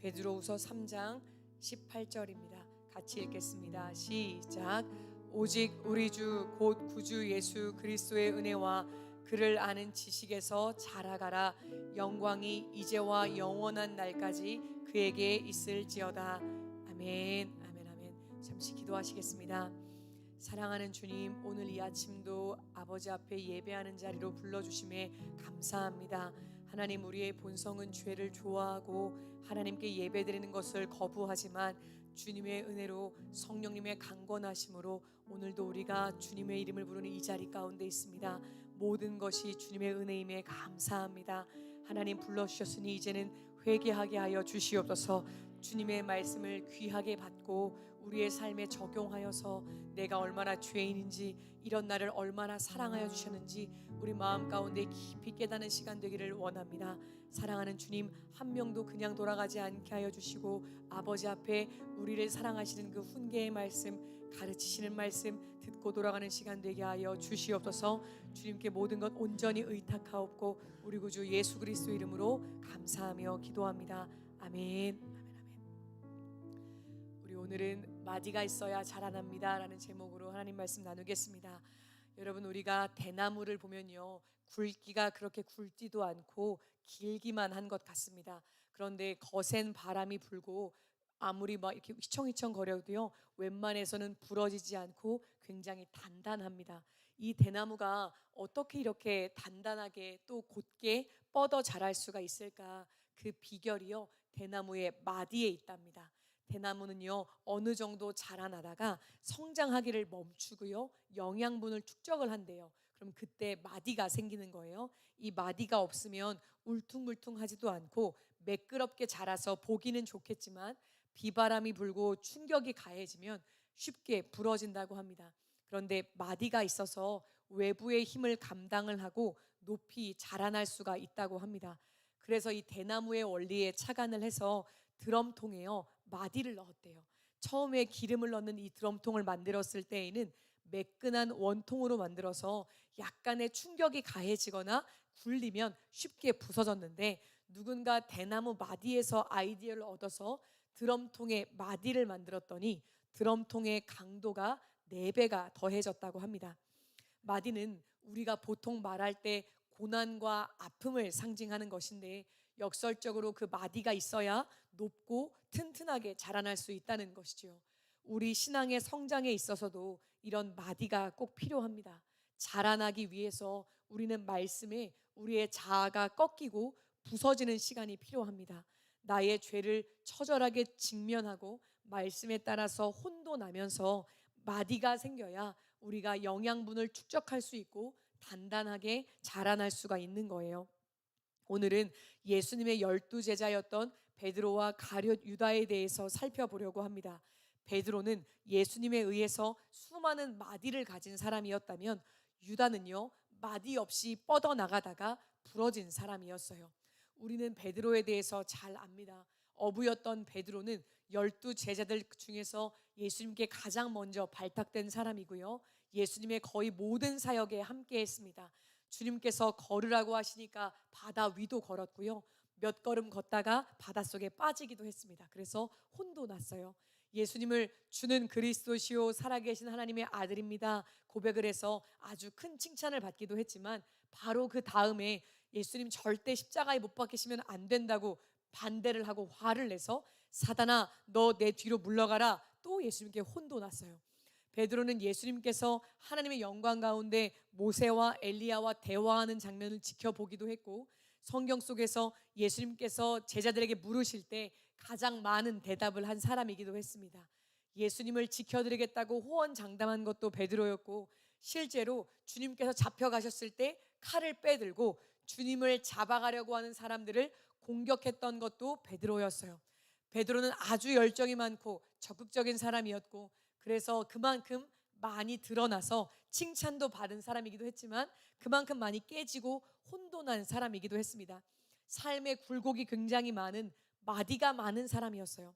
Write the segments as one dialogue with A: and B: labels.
A: 베드로후서 3장 18절입니다. 같이 읽겠습니다. 시작. 오직 우리 주 곧 구주 예수 그리스도의 은혜와 그를 아는 지식에서 자라가라 영광이 이제와 영원한 날까지 그에게 있을지어다. 아멘. 아멘. 아멘. 잠시 기도하시겠습니다. 사랑하는 주님, 오늘 이 아침도 아버지 앞에 예배하는 자리로 불러 주심에 감사합니다. 하나님, 우리의 본성은 죄를 좋아하고 하나님께 예배드리는 것을 거부하지만 주님의 은혜로 성령님의 강권하심으로 오늘도 우리가 주님의 이름을 부르는 이 자리 가운데 있습니다. 모든 것이 주님의 은혜임에 감사합니다. 하나님 불러주셨으니 이제는 회개하게 하여 주시옵소서. 주님의 말씀을 귀하게 받고 우리의 삶에 적용하여서 내가 얼마나 죄인인지 이런 나를 얼마나 사랑하여 주셨는지 우리 마음 가운데 깊이 깨닫는 시간 되기를 원합니다. 사랑하는 주님 한 명도 그냥 돌아가지 않게 하여 주시고 아버지 앞에 우리를 사랑하시는 그 훈계의 말씀 가르치시는 말씀 듣고 돌아가는 시간 되게 하여 주시옵소서. 주님께 모든 것 온전히 의탁하옵고 우리 구주 예수 그리스도 이름으로 감사하며 기도합니다. 아멘. 우리 오늘은 마디가 있어야 자라납니다라는 제목으로 하나님 말씀 나누겠습니다. 여러분 우리가 대나무를 보면요 굵기가 그렇게 굵지도 않고 길기만 한 것 같습니다. 그런데 거센 바람이 불고 아무리 막 이렇게 휘청휘청 거려도요 웬만해서는 부러지지 않고 굉장히 단단합니다. 이 대나무가 어떻게 이렇게 단단하게 또 곧게 뻗어 자랄 수가 있을까? 그 비결이요 대나무의 마디에 있답니다. 대나무는요 어느 정도 자라나다가 성장하기를 멈추고요 영양분을 축적을 한대요. 그럼 그때 마디가 생기는 거예요. 이 마디가 없으면 울퉁불퉁하지도 않고 매끄럽게 자라서 보기는 좋겠지만 비바람이 불고 충격이 가해지면 쉽게 부러진다고 합니다. 그런데 마디가 있어서 외부의 힘을 감당을 하고 높이 자라날 수가 있다고 합니다. 그래서 이 대나무의 원리에 착안을 해서 드럼통에요 마디를 넣었대요. 처음에 기름을 넣는 이 드럼통을 만들었을 때에는 매끈한 원통으로 만들어서 약간의 충격이 가해지거나 굴리면 쉽게 부서졌는데 누군가 대나무 마디에서 아이디어를 얻어서 드럼통에 마디를 만들었더니 드럼통의 강도가 4배가 더해졌다고 합니다. 마디는 우리가 보통 말할 때 고난과 아픔을 상징하는 것인데 역설적으로 그 마디가 있어야 높고 튼튼하게 자라날 수 있다는 것이지요. 우리 신앙의 성장에 있어서도 이런 마디가 꼭 필요합니다. 자라나기 위해서 우리는 말씀에 우리의 자아가 꺾이고 부서지는 시간이 필요합니다. 나의 죄를 처절하게 직면하고 말씀에 따라서 혼돈하면서 마디가 생겨야 우리가 영양분을 축적할 수 있고 단단하게 자라날 수가 있는 거예요. 오늘은 예수님의 열두 제자였던 베드로와 가룟 유다에 대해서 살펴보려고 합니다. 베드로는 예수님에 의해서 수많은 마디를 가진 사람이었다면 유다는요 마디 없이 뻗어 나가다가 부러진 사람이었어요. 우리는 베드로에 대해서 잘 압니다. 어부였던 베드로는 열두 제자들 중에서 예수님께 가장 먼저 발탁된 사람이고요. 예수님의 거의 모든 사역에 함께했습니다. 주님께서 걸으라고 하시니까 바다 위도 걸었고요. 몇 걸음 걷다가 바닷속에 빠지기도 했습니다. 그래서 혼도 났어요. 예수님을 주는 그리스도시요 살아계신 하나님의 아들입니다. 고백을 해서 아주 큰 칭찬을 받기도 했지만 바로 그 다음에 예수님 절대 십자가에 못 박히시면 안 된다고 반대를 하고 화를 내서 사단아 너 내 뒤로 물러가라 또 예수님께 혼도 났어요. 베드로는 예수님께서 하나님의 영광 가운데 모세와 엘리야와 대화하는 장면을 지켜보기도 했고 성경 속에서 예수님께서 제자들에게 물으실 때 가장 많은 대답을 한 사람이기도 했습니다. 예수님을 지켜드리겠다고 호언장담한 것도 베드로였고 실제로 주님께서 잡혀가셨을 때 칼을 빼들고 주님을 잡아가려고 하는 사람들을 공격했던 것도 베드로였어요. 베드로는 아주 열정이 많고 적극적인 사람이었고 그래서 그만큼 많이 드러나서 칭찬도 받은 사람이기도 했지만 그만큼 많이 깨지고 혼돈한 사람이기도 했습니다. 삶의 굴곡이 굉장히 많은 마디가 많은 사람이었어요.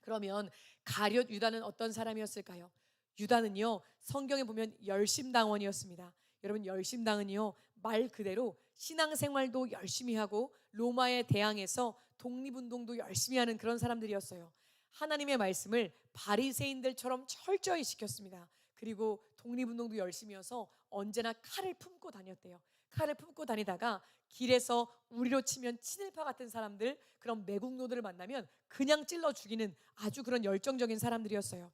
A: 그러면 가룟 유다는 어떤 사람이었을까요? 유다는요 성경에 보면 열심당원이었습니다. 여러분 열심당은요 말 그대로 신앙생활도 열심히 하고 로마에 대항해서 독립운동도 열심히 하는 그런 사람들이었어요. 하나님의 말씀을 바리새인들처럼 철저히 지켰습니다. 그리고 독립운동도 열심히 해서 언제나 칼을 품고 다녔대요. 칼을 품고 다니다가 길에서 우리로 치면 친일파 같은 사람들 그런 매국노들을 만나면 그냥 찔러 죽이는 아주 그런 열정적인 사람들이었어요.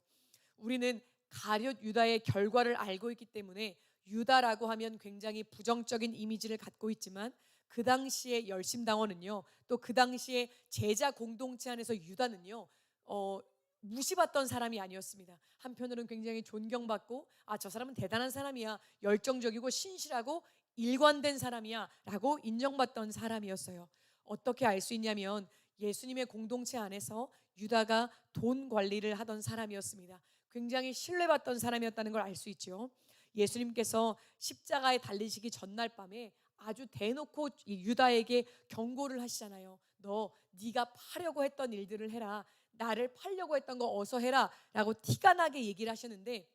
A: 우리는 가룟 유다의 결과를 알고 있기 때문에 유다라고 하면 굉장히 부정적인 이미지를 갖고 있지만 그 당시에 열심당원은요 또 그 당시에 제자 공동체 안에서 유다는요 어, 무시받던 사람이 아니었습니다. 한편으로는 굉장히 존경받고 아 저 사람은 대단한 사람이야 열정적이고 신실하고 일관된 사람이야라고 인정받던 사람이었어요. 어떻게 알 수 있냐면 예수님의 공동체 안에서 유다가 돈 관리를 하던 사람이었습니다. 굉장히 신뢰받던 사람이었다는 걸 알 수 있죠. 예수님께서 십자가에 달리시기 전날 밤에 아주 대놓고 이 유다에게 경고를 하시잖아요. 너 네가 파려고 했던 일들을 해라. 나를 팔려고 했던 거 어서 해라 라고 티가 나게 얘기를 하셨는데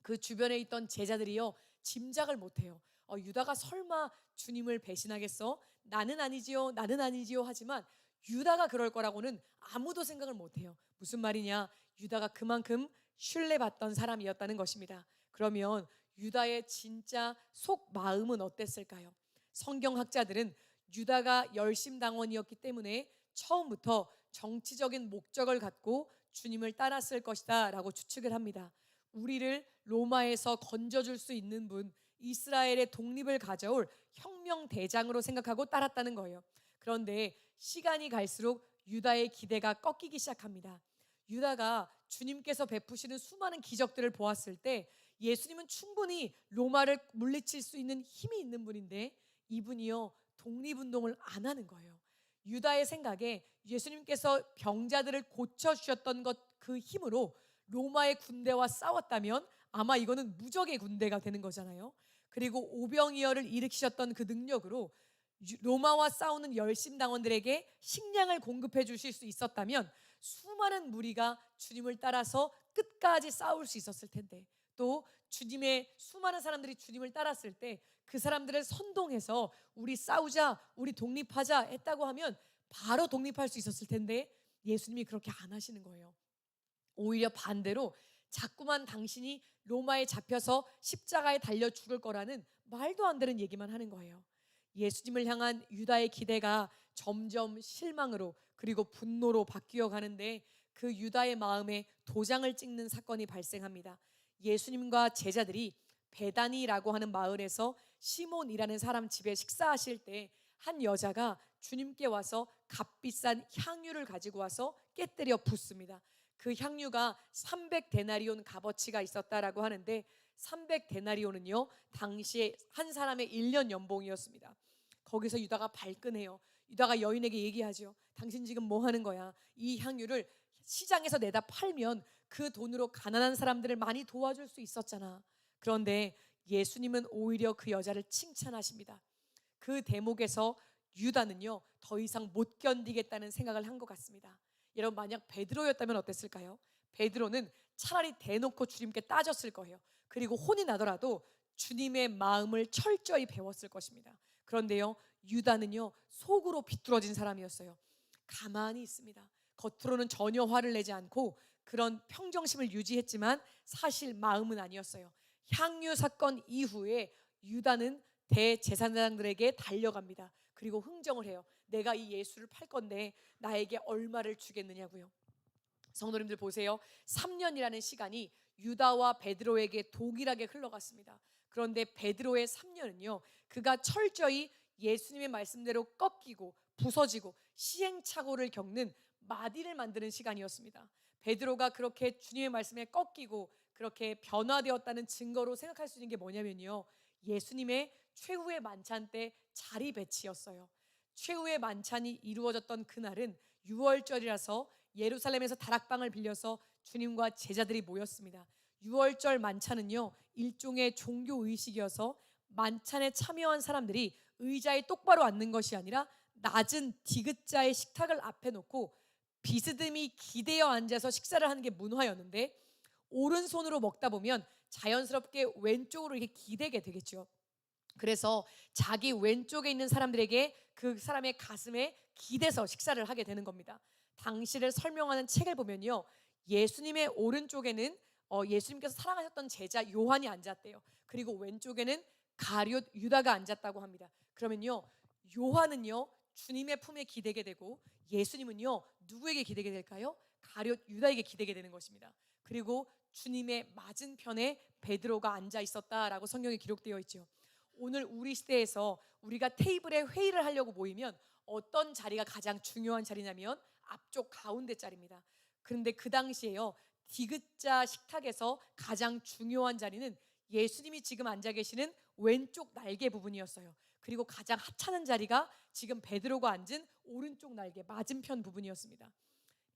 A: 그 주변에 있던 제자들이요 짐작을 못해요. 어, 유다가 설마 주님을 배신하겠어? 나는 아니지요, 나는 아니지요 하지만 유다가 그럴 거라고는 아무도 생각을 못해요. 무슨 말이냐? 유다가 그만큼 신뢰받던 사람이었다는 것입니다. 그러면 유다의 진짜 속 마음은 어땠을까요? 성경학자들은 유다가 열심당원이었기 때문에 처음부터 정치적인 목적을 갖고 주님을 따랐을 것이다 라고 추측을 합니다. 우리를 로마에서 건져줄 수 있는 분, 이스라엘의 독립을 가져올 혁명 대장으로 생각하고 따랐다는 거예요. 그런데 시간이 갈수록 유다의 기대가 꺾이기 시작합니다. 유다가 주님께서 베푸시는 수많은 기적들을 보았을 때 예수님은 충분히 로마를 물리칠 수 있는 힘이 있는 분인데 이분이요 독립운동을 안 하는 거예요. 유다의 생각에 예수님께서 병자들을 고쳐 주셨던 것 그 힘으로 로마의 군대와 싸웠다면 아마 이거는 무적의 군대가 되는 거잖아요. 그리고 오병이어를 일으키셨던 그 능력으로 유- 로마와 싸우는 열심당원들에게 식량을 공급해 주실 수 있었다면 수많은 무리가 주님을 따라서 끝까지 싸울 수 있었을 텐데 또 주님의 수많은 사람들이 주님을 따랐을 때 그 사람들을 선동해서 우리 싸우자, 우리 독립하자 했다고 하면 바로 독립할 수 있었을 텐데 예수님이 그렇게 안 하시는 거예요. 오히려 반대로 자꾸만 당신이 로마에 잡혀서 십자가에 달려 죽을 거라는 말도 안 되는 얘기만 하는 거예요. 예수님을 향한 유다의 기대가 점점 실망으로 그리고 분노로 바뀌어 가는데 그 유다의 마음에 도장을 찍는 사건이 발생합니다. 예수님과 제자들이 베다니라고 하는 마을에서 시몬이라는 사람 집에 식사하실 때 한 여자가 주님께 와서 값비싼 향유를 가지고 와서 깨뜨려 붓습니다. 그 향유가 300데나리온 값어치가 있었다라고 하는데 300데나리온은요 당시에 한 사람의 1년 연봉이었습니다. 거기서 유다가 발끈해요. 유다가 여인에게 얘기하죠. 당신 지금 뭐 하는 거야? 이 향유를 시장에서 내다 팔면 그 돈으로 가난한 사람들을 많이 도와줄 수 있었잖아. 그런데 예수님은 오히려 그 여자를 칭찬하십니다. 그 대목에서 유다는요 더 이상 못 견디겠다는 생각을 한 것 같습니다. 여러분 만약 베드로였다면 어땠을까요? 베드로는 차라리 대놓고 주님께 따졌을 거예요. 그리고 혼이 나더라도 주님의 마음을 철저히 배웠을 것입니다. 그런데요 유다는요 속으로 비뚤어진 사람이었어요. 가만히 있습니다. 겉으로는 전혀 화를 내지 않고 그런 평정심을 유지했지만 사실 마음은 아니었어요. 향유 사건 이후에 유다는 대제사장들에게 달려갑니다. 그리고 흥정을 해요. 내가 이 예수를 팔 건데 나에게 얼마를 주겠느냐고요. 성도님들 보세요. 3년이라는 시간이 유다와 베드로에게 동일하게 흘러갔습니다. 그런데 베드로의 3년은요. 그가 철저히 예수님의 말씀대로 꺾이고 부서지고 시행착오를 겪는 마디를 만드는 시간이었습니다. 베드로가 그렇게 주님의 말씀에 꺾이고 그렇게 변화되었다는 증거로 생각할 수 있는 게 뭐냐면요. 예수님의 최후의 만찬 때 자리 배치였어요. 최후의 만찬이 이루어졌던 그날은 6월절이라서 예루살렘에서 다락방을 빌려서 주님과 제자들이 모였습니다. 6월절 만찬은요, 일종의 종교 의식이어서 만찬에 참여한 사람들이 의자에 똑바로 앉는 것이 아니라 낮은 디귿자의 식탁을 앞에 놓고 비스듬히 기대어 앉아서 식사를 하는 게 문화였는데 오른손으로 먹다 보면 자연스럽게 왼쪽으로 이렇게 기대게 되겠죠. 그래서 자기 왼쪽에 있는 사람들에게 그 사람의 가슴에 기대서 식사를 하게 되는 겁니다. 당시를 설명하는 책을 보면요. 예수님의 오른쪽에는 어, 예수님께서 사랑하셨던 제자 요한이 앉았대요. 그리고 왼쪽에는 가룟 유다가 앉았다고 합니다. 그러면요. 요한은요. 주님의 품에 기대게 되고 예수님은요. 누구에게 기대게 될까요? 가룟 유다에게 기대게 되는 것입니다. 그리고 주님의 맞은편에 베드로가 앉아 있었다라고 성경에 기록되어 있죠. 오늘 우리 시대에서 우리가 테이블에 회의를 하려고 모이면 어떤 자리가 가장 중요한 자리냐면 앞쪽 가운데 자리입니다. 그런데 그 당시에요. 디귿자 식탁에서 가장 중요한 자리는 예수님이 지금 앉아 계시는 왼쪽 날개 부분이었어요. 그리고 가장 하찮은 자리가 지금 베드로가 앉은 오른쪽 날개 맞은편 부분이었습니다.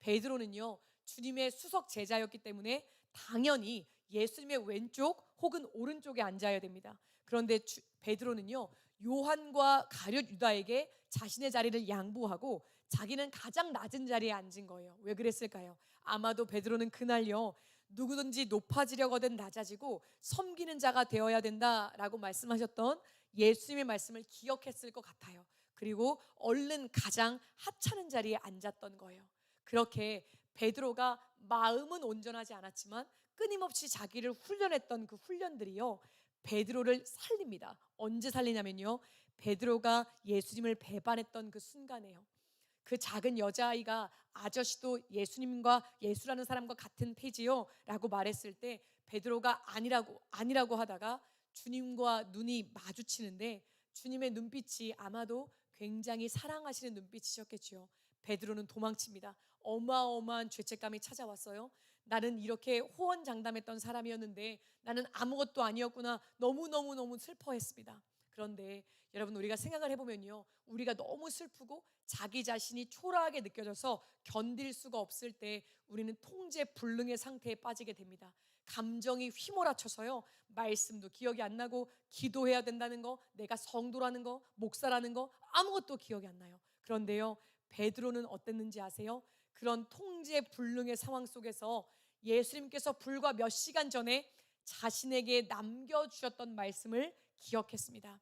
A: 베드로는요. 주님의 수석 제자였기 때문에 당연히 예수님의 왼쪽 혹은 오른쪽에 앉아야 됩니다. 그런데 주, 베드로는요. 요한과 가룟 유다에게 자신의 자리를 양보하고 자기는 가장 낮은 자리에 앉은 거예요. 왜 그랬을까요? 아마도 베드로는 그날요. 누구든지 높아지려거든 낮아지고 섬기는 자가 되어야 된다라고 말씀하셨던 예수님의 말씀을 기억했을 것 같아요. 그리고 얼른 가장 하찮은 자리에 앉았던 거예요. 그렇게 베드로가 마음은 온전하지 않았지만 끊임없이 자기를 훈련했던 그 훈련들이요. 베드로를 살립니다. 언제 살리냐면요. 베드로가 예수님을 배반했던 그 순간에요. 그 작은 여자아이가 아저씨도 예수님과 예수라는 사람과 같은 페이지요 라고 말했을 때 베드로가 아니라고 아니라고 하다가 주님과 눈이 마주치는데 주님의 눈빛이 아마도 굉장히 사랑하시는 눈빛이셨겠지요. 베드로는 도망칩니다. 어마어마한 죄책감이 찾아왔어요. 나는 이렇게 호언장담했던 사람이었는데 나는 아무것도 아니었구나. 너무너무너무 슬퍼했습니다. 그런데 여러분 우리가 생각을 해보면요. 우리가 너무 슬프고 자기 자신이 초라하게 느껴져서 견딜 수가 없을 때 우리는 통제 불능의 상태에 빠지게 됩니다. 감정이 휘몰아쳐서요. 말씀도 기억이 안 나고 기도해야 된다는 거, 내가 성도라는 거, 목사라는 거 아무것도 기억이 안 나요. 그런데요. 베드로는 어땠는지 아세요? 그런 통제 불능의 상황 속에서 예수님께서 불과 몇 시간 전에 자신에게 남겨 주셨던 말씀을 기억했습니다.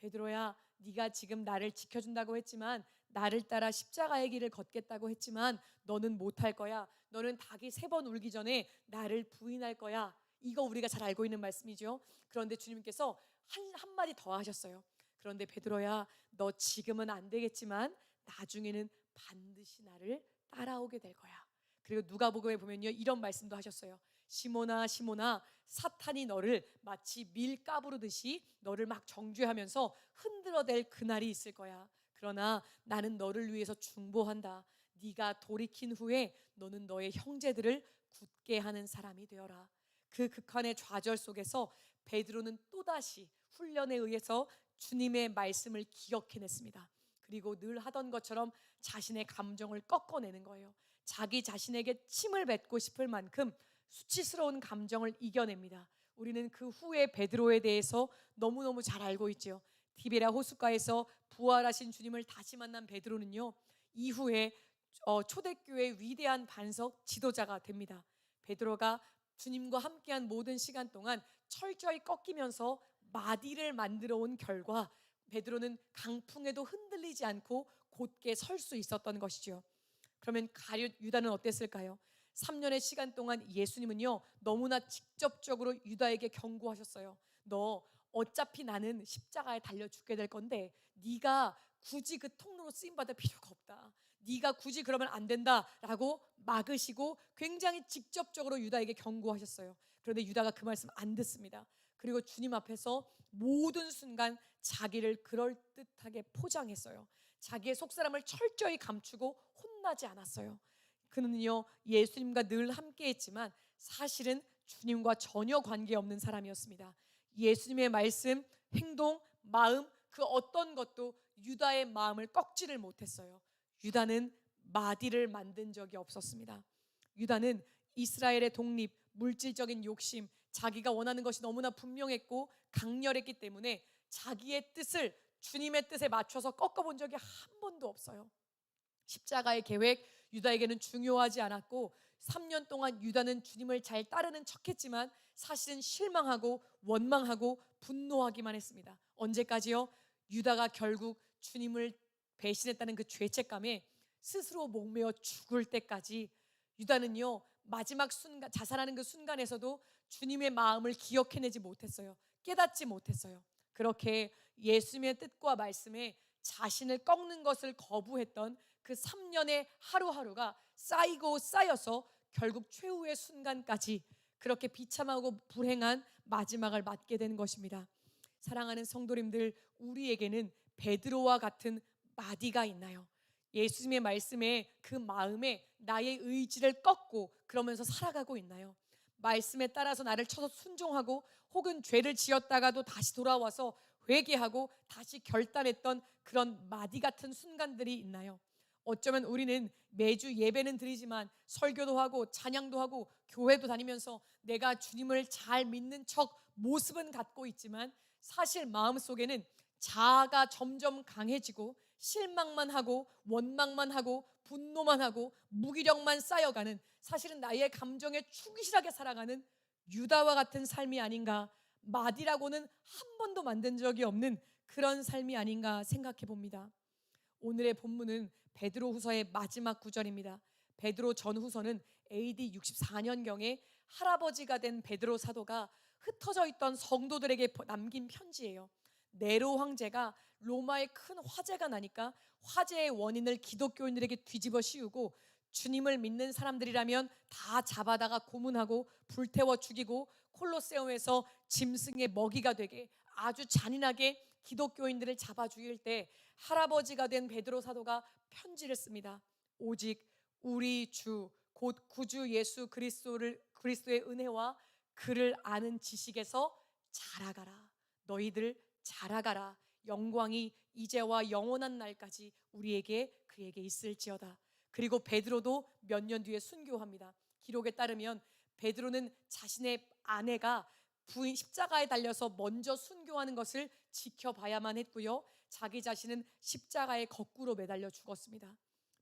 A: 베드로야, 네가 지금 나를 지켜준다고 했지만 나를 따라 십자가의 길을 걷겠다고 했지만 너는 못할 거야. 너는 닭이 세 번 울기 전에 나를 부인할 거야. 이거 우리가 잘 알고 있는 말씀이죠. 그런데 주님께서 한 한 마디 더 하셨어요. 그런데 베드로야, 너 지금은 안 되겠지만 나중에는 반드시 나를 따라오게 될 거야. 그리고 누가복음에 보면요 이런 말씀도 하셨어요. 시모나 시모나 사탄이 너를 마치 밀 까부르듯이 너를 막 정죄하면서 흔들어댈 그날이 있을 거야. 그러나 나는 너를 위해서 중보한다. 네가 돌이킨 후에 너는 너의 형제들을 굳게 하는 사람이 되어라. 그 극한의 좌절 속에서 베드로는 또다시 훈련에 의해서 주님의 말씀을 기억해냈습니다. 그리고 늘 하던 것처럼 자신의 감정을 꺾어내는 거예요. 자기 자신에게 침을 뱉고 싶을 만큼 수치스러운 감정을 이겨냅니다. 우리는 그 후에 베드로에 대해서 너무너무 잘 알고 있죠. 티베라 호숫가에서 부활하신 주님을 다시 만난 베드로는요. 이후에 어, 초대교회 위대한 반석 지도자가 됩니다. 베드로가 주님과 함께한 모든 시간 동안 철저히 꺾이면서 마디를 만들어 온 결과 베드로는 강풍에도 흔들리지 않고 곧게 설 수 있었던 것이죠. 그러면 가룟 유다는 어땠을까요? 3년의 시간 동안 예수님은요 너무나 직접적으로 유다에게 경고하셨어요. 너 어차피 나는 십자가에 달려 죽게 될 건데 네가 굳이 그 통로로 쓰임 받을 필요가 없다. 네가 굳이 그러면 안 된다라고 막으시고 굉장히 직접적으로 유다에게 경고하셨어요. 그런데 유다가 그 말씀 안 듣습니다. 그리고 주님 앞에서 모든 순간 자기를 그럴 듯하게 포장했어요. 자기의 속사람을 철저히 감추고 혼나지 않았어요. 그는요 예수님과 늘 함께했지만 사실은 주님과 전혀 관계없는 사람이었습니다. 예수님의 말씀, 행동, 마음 그 어떤 것도 유다의 마음을 꺾지를 못했어요. 유다는 마디를 만든 적이 없었습니다. 유다는 이스라엘의 독립, 물질적인 욕심, 자기가 원하는 것이 너무나 분명했고 강렬했기 때문에 자기의 뜻을 주님의 뜻에 맞춰서 꺾어본 적이 한 번도 없어요. 십자가의 계획 유다에게는 중요하지 않았고 3년 동안 유다는 주님을 잘 따르는 척했지만 사실은 실망하고 원망하고 분노하기만 했습니다. 언제까지요? 유다가 결국 주님을 배신했다는 그 죄책감에 스스로 목매어 죽을 때까지 유다는요 마지막 순간 자살하는 그 순간에서도 주님의 마음을 기억해내지 못했어요. 깨닫지 못했어요. 그렇게 예수님의 뜻과 말씀에 자신을 꺾는 것을 거부했던 그 3년의 하루하루가 쌓이고 쌓여서 결국 최후의 순간까지 그렇게 비참하고 불행한 마지막을 맞게 된 것입니다. 사랑하는 성도님들, 우리에게는 베드로와 같은 마디가 있나요? 예수님의 말씀에 그 마음에 나의 의지를 꺾고 그러면서 살아가고 있나요? 말씀에 따라서 나를 쳐서 순종하고 혹은 죄를 지었다가도 다시 돌아와서 회개하고 다시 결단했던 그런 마디 같은 순간들이 있나요? 어쩌면 우리는 매주 예배는 드리지만 설교도 하고 찬양도 하고 교회도 다니면서 내가 주님을 잘 믿는 척 모습은 갖고 있지만 사실 마음속에는 자아가 점점 강해지고 실망만 하고 원망만 하고 분노만 하고 무기력만 쌓여가는 사실은 나의 감정에 충실하게 살아가는 유다와 같은 삶이 아닌가 마디라고는 한 번도 만든 적이 없는 그런 삶이 아닌가 생각해 봅니다. 오늘의 본문은 베드로 후서의 마지막 구절입니다. 베드로 전 후서는 AD 64년경에 할아버지가 된 베드로 사도가 흩어져 있던 성도들에게 남긴 편지예요. 네로 황제가 로마에 큰 화재가 나니까 화재의 원인을 기독교인들에게 뒤집어 씌우고 주님을 믿는 사람들이라면 다 잡아다가 고문하고 불태워 죽이고 콜로세움에서 짐승의 먹이가 되게 아주 잔인하게 기독교인들을 잡아 죽일 때 할아버지가 된 베드로 사도가 편지를 씁니다. 오직 우리 주 곧 구주 예수 그리스도를 그리스도의 은혜와 그를 아는 지식에서 자라가라. 너희들 자라가라. 영광이 이제와 영원한 날까지 우리에게 그에게 있을지어다. 그리고 베드로도 몇 년 뒤에 순교합니다. 기록에 따르면 베드로는 자신의 아내가 부인 십자가에 달려서 먼저 순교하는 것을 지켜봐야만 했고요. 자기 자신은 십자가에 거꾸로 매달려 죽었습니다.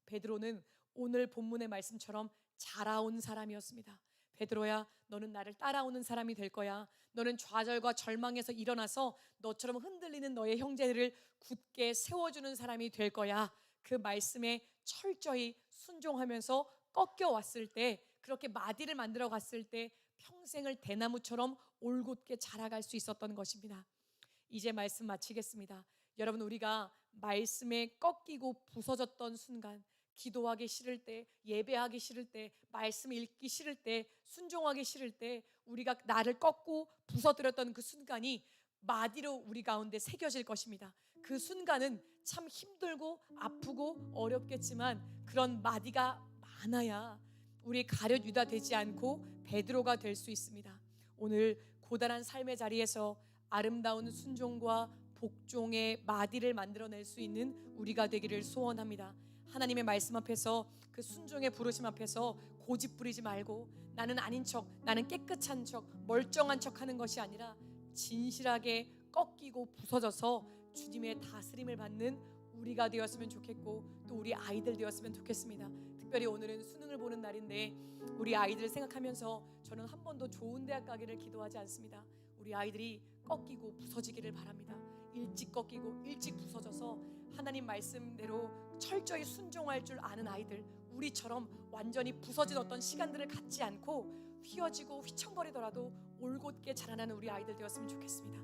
A: 베드로는 오늘 본문의 말씀처럼 자라온 사람이었습니다. 베드로야, 너는 나를 따라오는 사람이 될 거야. 너는 좌절과 절망에서 일어나서 너처럼 흔들리는 너의 형제들을 굳게 세워주는 사람이 될 거야. 그 말씀에 철저히 순종하면서 꺾여 왔을 때, 그렇게 마디를 만들어 갔을 때 평생을 대나무처럼 올곧게 자라갈 수 있었던 것입니다. 이제 말씀 마치겠습니다. 여러분 우리가 말씀에 꺾이고 부서졌던 순간 기도하기 싫을 때, 예배하기 싫을 때, 말씀 읽기 싫을 때, 순종하기 싫을 때 우리가 나를 꺾고 부서뜨렸던 그 순간이 마디로 우리 가운데 새겨질 것입니다. 그 순간은 참 힘들고 아프고 어렵겠지만 그런 마디가 많아야 우리 가룟 유다 되지 않고 베드로가 될 수 있습니다. 오늘 고단한 삶의 자리에서 아름다운 순종과 복종의 마디를 만들어낼 수 있는 우리가 되기를 소원합니다. 하나님의 말씀 앞에서 그 순종의 부르심 앞에서 고집 부리지 말고 나는 아닌 척, 나는 깨끗한 척, 멀쩡한 척 하는 것이 아니라 진실하게 꺾이고 부서져서 주님의 다스림을 받는 우리가 되었으면 좋겠고 또 우리 아이들 되었으면 좋겠습니다. 특별히 오늘은 수능을 보는 날인데 우리 아이들을 생각하면서 저는 한 번도 좋은 대학 가기를 기도하지 않습니다. 우리 아이들이 꺾이고 부서지기를 바랍니다. 일찍 꺾이고 일찍 부서져서 하나님 말씀대로 철저히 순종할 줄 아는 아이들 우리처럼 완전히 부서진 어떤 시간들을 갖지 않고 휘어지고 휘청거리더라도 올곧게 자라나는 우리 아이들 되었으면 좋겠습니다.